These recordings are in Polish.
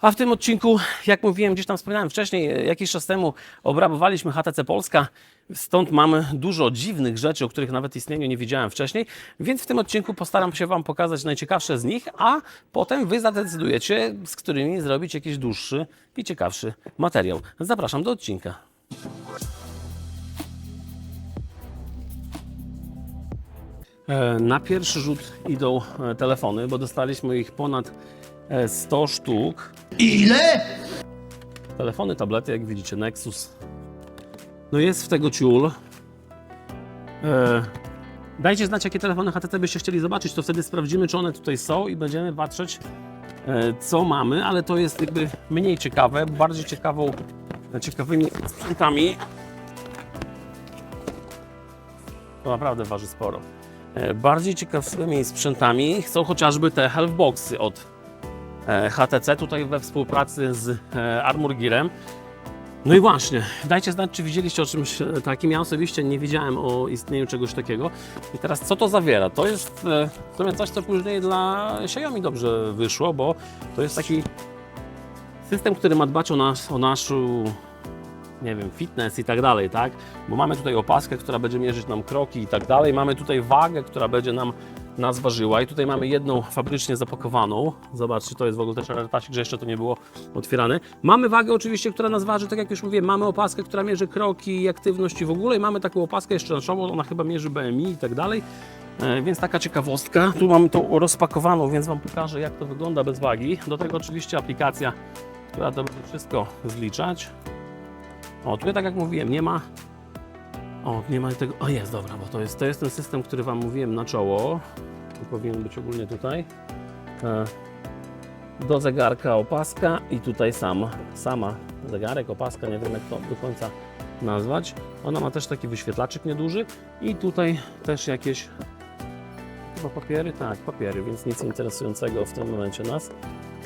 A w tym odcinku, jak mówiłem, gdzieś tam wspominałem wcześniej, jakiś czas temu obrabowaliśmy HTC Polska, stąd mamy dużo dziwnych rzeczy, o których nawet istnieniu nie wiedziałem wcześniej, więc w tym odcinku postaram się Wam pokazać najciekawsze z nich, a potem Wy zadecydujecie, z którymi zrobić jakiś dłuższy i ciekawszy materiał. Zapraszam do odcinka. E, Na pierwszy rzut idą e, telefony, bo dostaliśmy ich ponad 100 sztuk. Ile? Telefony, tablety, jak widzicie, Nexus. No jest w tego ciul. E, dajcie znać, jakie telefony HTC byście chcieli zobaczyć, to wtedy sprawdzimy, czy one tutaj są i będziemy patrzeć, e, co mamy, ale to jest jakby mniej ciekawe, bardziej ciekawą, ciekawymi sprzętami. To naprawdę waży sporo. E, bardziej ciekawymi sprzętami są chociażby te Healthboxy od e, HTC, tutaj we współpracy z e, Armor Gearem. No i właśnie, dajcie znać, czy widzieliście o czymś e, takim. Ja osobiście nie wiedziałem o istnieniu czegoś takiego. I teraz co to zawiera? To jest e, w sumie coś, co później dla Xiaomi dobrze wyszło, bo to jest taki system, który ma dbać o, nas, o naszą nie wiem, fitness i tak dalej, tak? Bo mamy tutaj opaskę, która będzie mierzyć nam kroki i tak dalej. Mamy tutaj wagę, która będzie nam nas ważyła i tutaj mamy jedną fabrycznie zapakowaną. Zobaczcie, to jest w ogóle też alertasik, że jeszcze to nie było otwierane. Mamy wagę oczywiście, która nas waży, tak jak już mówiłem, mamy opaskę, która mierzy kroki i aktywność i w ogóle i mamy taką opaskę jeszcze naszą, ona chyba mierzy BMI i tak dalej. E, Więc taka ciekawostka. Tu mamy tą rozpakowaną, więc Wam pokażę jak to wygląda bez wagi. Do tego oczywiście aplikacja, która to będzie wszystko zliczać. O, tutaj tak jak mówiłem, nie ma. O, nie ma tego. O, jest, dobra, bo to jest, to jest ten system, który Wam mówiłem na czoło. To powinien być ogólnie tutaj. E, do zegarka opaska i tutaj sam, sama zegarek, opaska, nie wiem jak to do końca nazwać. Ona ma też taki wyświetlaczek nieduży i tutaj też jakieś chyba papiery, tak, papiery, więc nic interesującego w tym momencie nas.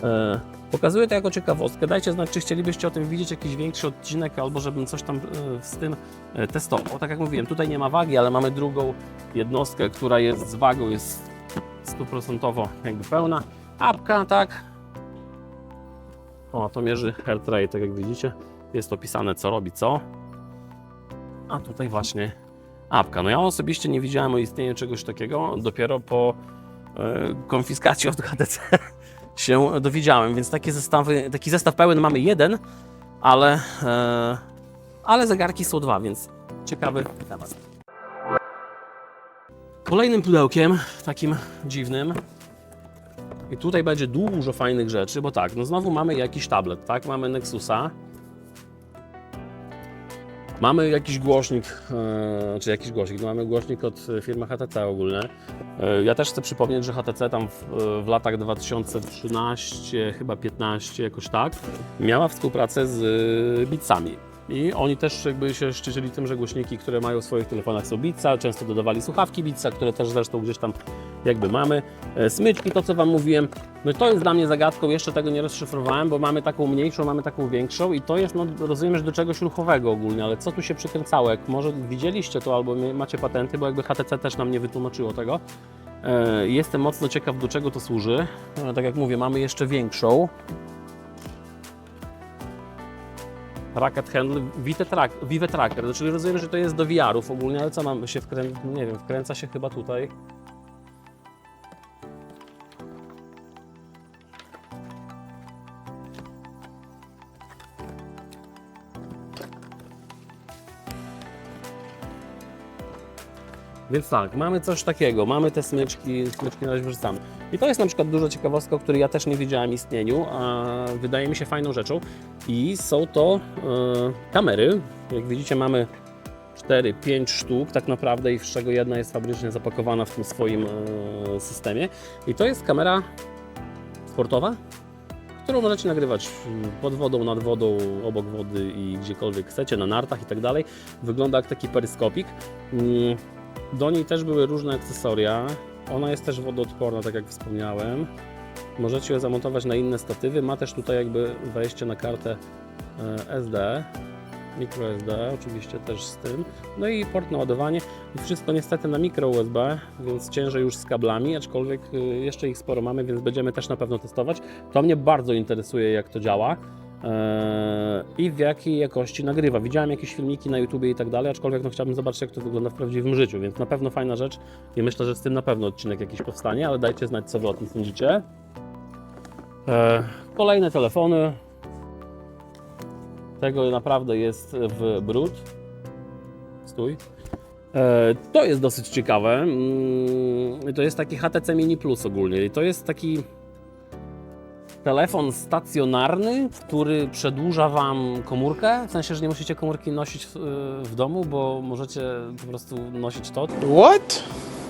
E, Pokazuję to jako ciekawostkę. Dajcie znać, czy chcielibyście o tym widzieć jakiś większy odcinek, albo żebym coś tam e, z tym e, testował. Tak jak mówiłem, tutaj nie ma wagi, ale mamy drugą jednostkę, która jest z wagą, jest stuprocentowo jakby pełna. Apka, tak. O, to mierzy rate, tak jak widzicie. Jest opisane, co robi co. A tutaj właśnie apka. No ja osobiście nie widziałem o istnieniu czegoś takiego. Dopiero po e, konfiskacji od HTC się dowiedziałem, więc takie zestawy, taki zestaw pełen mamy jeden, ale, e, ale zegarki są dwa, więc ciekawy temat. Kolejnym pudełkiem, takim dziwnym, i tutaj będzie dużo fajnych rzeczy, bo tak, no znowu mamy jakiś tablet, tak? Mamy Nexusa. Mamy jakiś głośnik, e, czy jakiś głośnik, no mamy głośnik od firmy HTC ogólnie. E, ja też chcę przypomnieć, że HTC tam w, w latach 2013, chyba 15, jakoś tak, miała współpracę z Beatsami. I oni też jakby się szczycili tym, że głośniki, które mają w swoich telefonach są Beatsa, często dodawali słuchawki Beatsa, które też zresztą gdzieś tam jakby mamy. E, Smyczki, to co Wam mówiłem, no to jest dla mnie zagadką, jeszcze tego nie rozszyfrowałem, bo mamy taką mniejszą, mamy taką większą i to jest, no rozumiem, że do czegoś ruchowego ogólnie, ale co tu się przykręcało? Jak może widzieliście to albo macie patenty, bo jakby HTC też nam nie wytłumaczyło tego. E, Jestem mocno ciekaw, do czego to służy. E, Tak jak mówię, mamy jeszcze większą. Racket Handle Vive, track, Vive Tracker, czyli rozumiem, że to jest do VR-ów ogólnie, ale co nam się wkręca, nie wiem, wkręca się chyba tutaj. Więc tak, mamy coś takiego, mamy te smyczki, smyczki na razie. I to jest na przykład duża ciekawostka, o której ja też nie wiedziałem istnieniu, a wydaje mi się fajną rzeczą. I są to e, kamery. Jak widzicie mamy 4-5 sztuk tak naprawdę i z czego jedna jest fabrycznie zapakowana w tym swoim e, systemie. I to jest kamera sportowa, którą możecie nagrywać pod wodą, nad wodą, obok wody i gdziekolwiek chcecie, na nartach i tak dalej. Wygląda jak taki peryskopik. Mm, Do niej też były różne akcesoria. Ona jest też wodoodporna, tak jak wspomniałem. Możecie ją zamontować na inne statywy. Ma też tutaj jakby wejście na kartę e, SD. microSD oczywiście też z tym, no i port na ładowanie i wszystko niestety na mikro USB, więc ciężej już z kablami, aczkolwiek y, jeszcze ich sporo mamy, więc będziemy też na pewno testować. To mnie bardzo interesuje jak to działa i w jakiej jakości nagrywa. Widziałem jakieś filmiki na YouTubie i tak dalej, aczkolwiek no, chciałbym zobaczyć jak to wygląda w prawdziwym życiu, więc na pewno fajna rzecz i myślę, że z tym na pewno odcinek jakiś powstanie, ale dajcie znać co Wy o tym sądzicie. Eee, kolejne telefony, tego naprawdę jest w brud. Stój. E, To jest dosyć ciekawe. Mm, To jest taki HTC Mini Plus ogólnie. I to jest taki telefon stacjonarny, który przedłuża Wam komórkę. W sensie, że nie musicie komórki nosić w, w domu, bo możecie po prostu nosić to What?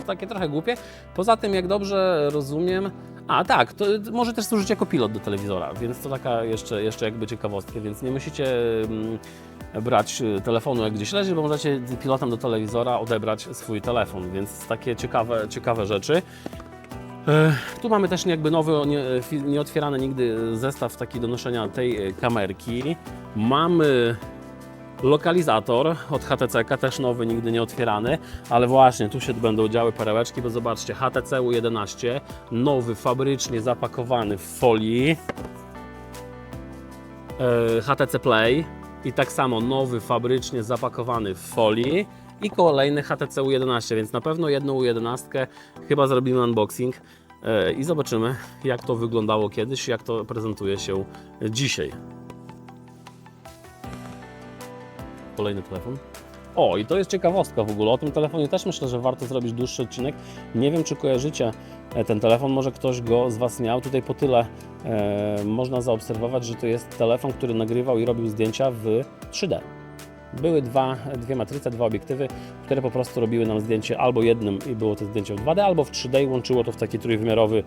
takie trochę głupie. Poza tym, jak dobrze rozumiem, a tak, to może też służyć jako pilot do telewizora, więc to taka jeszcze, jeszcze jakby ciekawostka, więc nie musicie mm, brać y, telefonu jak gdzieś leży, bo możecie pilotem do telewizora odebrać swój telefon, więc takie ciekawe, ciekawe rzeczy. E, Tu mamy też jakby nowy, fi- nieotwierany nigdy zestaw taki do noszenia tej e, kamerki. Mamy lokalizator od HTC, też nowy, nigdy nie otwierany, ale właśnie tu się będą działy perełeczki, bo zobaczcie, HTC U11, nowy, fabrycznie zapakowany w folii, e, HTC Play i tak samo nowy, fabrycznie zapakowany w folii i kolejny HTC U11, więc na pewno jedną U11 chyba zrobimy unboxing e, i zobaczymy jak to wyglądało kiedyś, jak to prezentuje się dzisiaj. Kolejny telefon. O, i to jest ciekawostka w ogóle. O tym telefonie też myślę, że warto zrobić dłuższy odcinek. Nie wiem, czy kojarzycie e, ten telefon, może ktoś go z Was miał. Tutaj po tyle e, można zaobserwować, że to jest telefon, który nagrywał i robił zdjęcia w 3D. Były dwa, dwie matryce, dwa obiektywy, które po prostu robiły nam zdjęcie albo jednym i było to zdjęcie w 2D, albo w 3D i łączyło to w taki trójwymiarowy,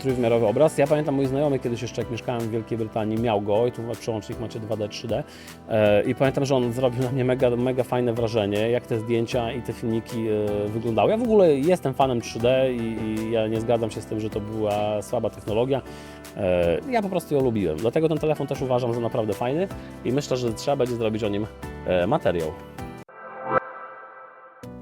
trójwymiarowy obraz. Ja pamiętam mój znajomy kiedyś jeszcze jak mieszkałem w Wielkiej Brytanii miał go i tu przełącznik macie 2D, 3D e, i pamiętam, że on zrobił na mnie mega, mega fajne wrażenie, jak te zdjęcia i te filmiki e, wyglądały. Ja w ogóle jestem fanem 3D i, i ja nie zgadzam się z tym, że to była słaba technologia. E, Ja po prostu ją lubiłem, dlatego ten telefon też uważam za naprawdę fajny i myślę, że trzeba będzie zrobić o nim materiał.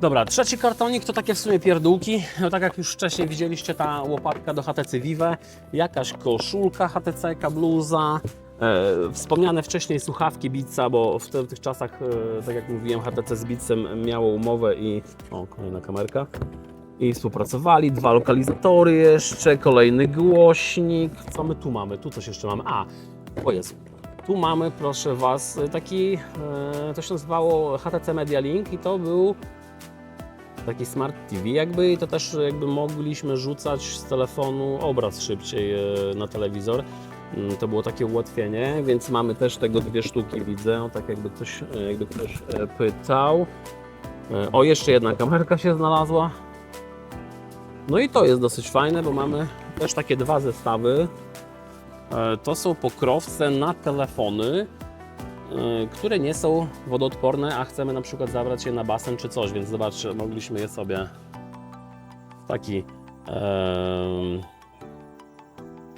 Dobra, trzeci kartonik to takie w sumie pierdółki. No, tak jak już wcześniej widzieliście, ta łopatka do HTC Vive, jakaś koszulka HTC, bluza, e, wspomniane wcześniej słuchawki Beatsa, bo w, te, w tych czasach, e, tak jak mówiłem, HTC z Beatsem miało umowę i... O, kolejna kamerka. I współpracowali, dwa lokalizatory jeszcze, kolejny głośnik. Co my tu mamy? Tu coś jeszcze mamy. A, o Jezu. Tu mamy, proszę Was, taki, e, to się nazywało HTC Media Link i to był taki smart TV jakby to też jakby mogliśmy rzucać z telefonu obraz szybciej e, na telewizor. Mm, To było takie ułatwienie, więc mamy też tego dwie sztuki widzę, tak jakby ktoś, e, jakby ktoś e, pytał. O, jeszcze jedna kamerka się znalazła. No i to jest dosyć fajne, bo mamy też takie dwa zestawy. To są pokrowce na telefony, które nie są wodoodporne, a chcemy na przykład zabrać je na basen czy coś, więc zobaczcie, mogliśmy je sobie w taki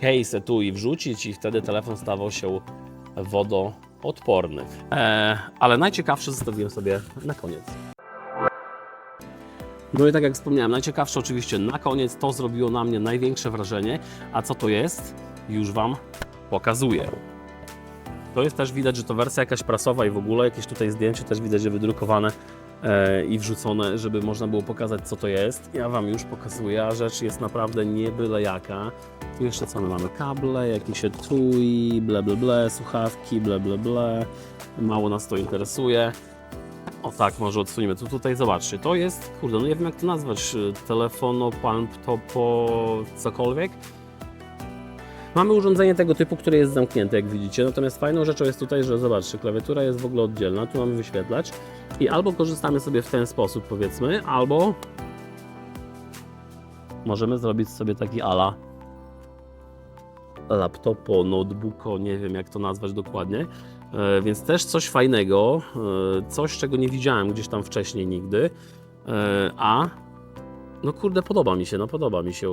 case tu i wrzucić i wtedy telefon stawał się wodoodporny. E, ale najciekawsze zostawiłem sobie na koniec. No i tak jak wspomniałem, najciekawsze oczywiście na koniec, to zrobiło na mnie największe wrażenie. A co to jest? Już Wam pokazuję. To jest też widać, że to wersja jakaś prasowa i w ogóle jakieś tutaj zdjęcie też widać, że wydrukowane e, i wrzucone, żeby można było pokazać co to jest. Ja Wam już pokazuję, a rzecz jest naprawdę nie byle jaka. Tu jeszcze co my mamy? Kable, jakieś etui, ble ble ble, słuchawki, ble ble ble. Mało nas to interesuje. O tak, może odsuniemy. Tu tutaj zobaczcie, to jest, kurde, no nie wiem jak to nazwać, y, telefono, palm, topo, cokolwiek. Mamy urządzenie tego typu, które jest zamknięte, jak widzicie. Natomiast fajną rzeczą jest tutaj, że zobaczcie, klawiatura jest w ogóle oddzielna. Tu mamy wyświetlacz i albo korzystamy sobie w ten sposób, powiedzmy, albo możemy zrobić sobie taki ala laptopo, notebooko, nie wiem jak to nazwać dokładnie. E, Więc też coś fajnego, e, coś czego nie widziałem gdzieś tam wcześniej nigdy. E, A no kurde, podoba mi się, no podoba mi się.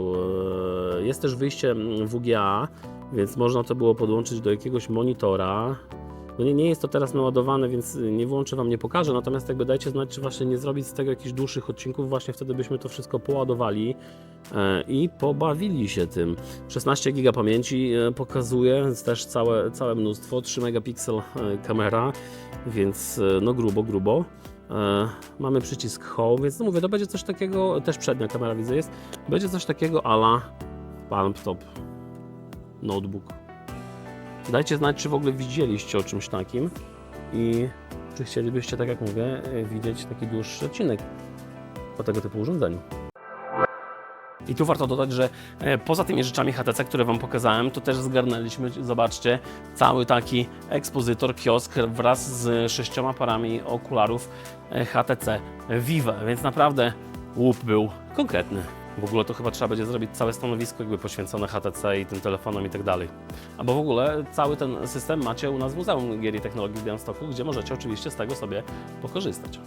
E, Jest też wyjście WGA, więc można to było podłączyć do jakiegoś monitora. No nie, nie jest to teraz naładowane, więc nie włączę Wam, nie pokażę, natomiast jakby dajcie znać, czy właśnie nie zrobić z tego jakichś dłuższych odcinków, właśnie wtedy byśmy to wszystko poładowali e, i pobawili się tym. 16 GB pamięci e, pokazuje, więc też całe, całe mnóstwo, 3 megapiksel kamera, więc no grubo, grubo. E, mamy przycisk Home, więc no mówię, to będzie coś takiego, też przednia kamera widzę jest, będzie coś takiego ala Palm Top Notebook. Dajcie znać, czy w ogóle widzieliście o czymś takim i czy chcielibyście, tak jak mówię, widzieć taki dłuższy odcinek o tego typu urządzeniu. I tu warto dodać, że e, poza tymi rzeczami HTC, które Wam pokazałem, to też zgarnęliśmy, zobaczcie, cały taki ekspozytor, kiosk wraz z sześcioma parami okularów e, HTC Vive, więc naprawdę łup był konkretny. W ogóle to chyba trzeba będzie zrobić całe stanowisko jakby poświęcone HTC i tym telefonom i tak dalej. Albo w ogóle cały ten system macie u nas w Muzeum Gier i Technologii w Białymstoku, gdzie możecie oczywiście z tego sobie pokorzystać.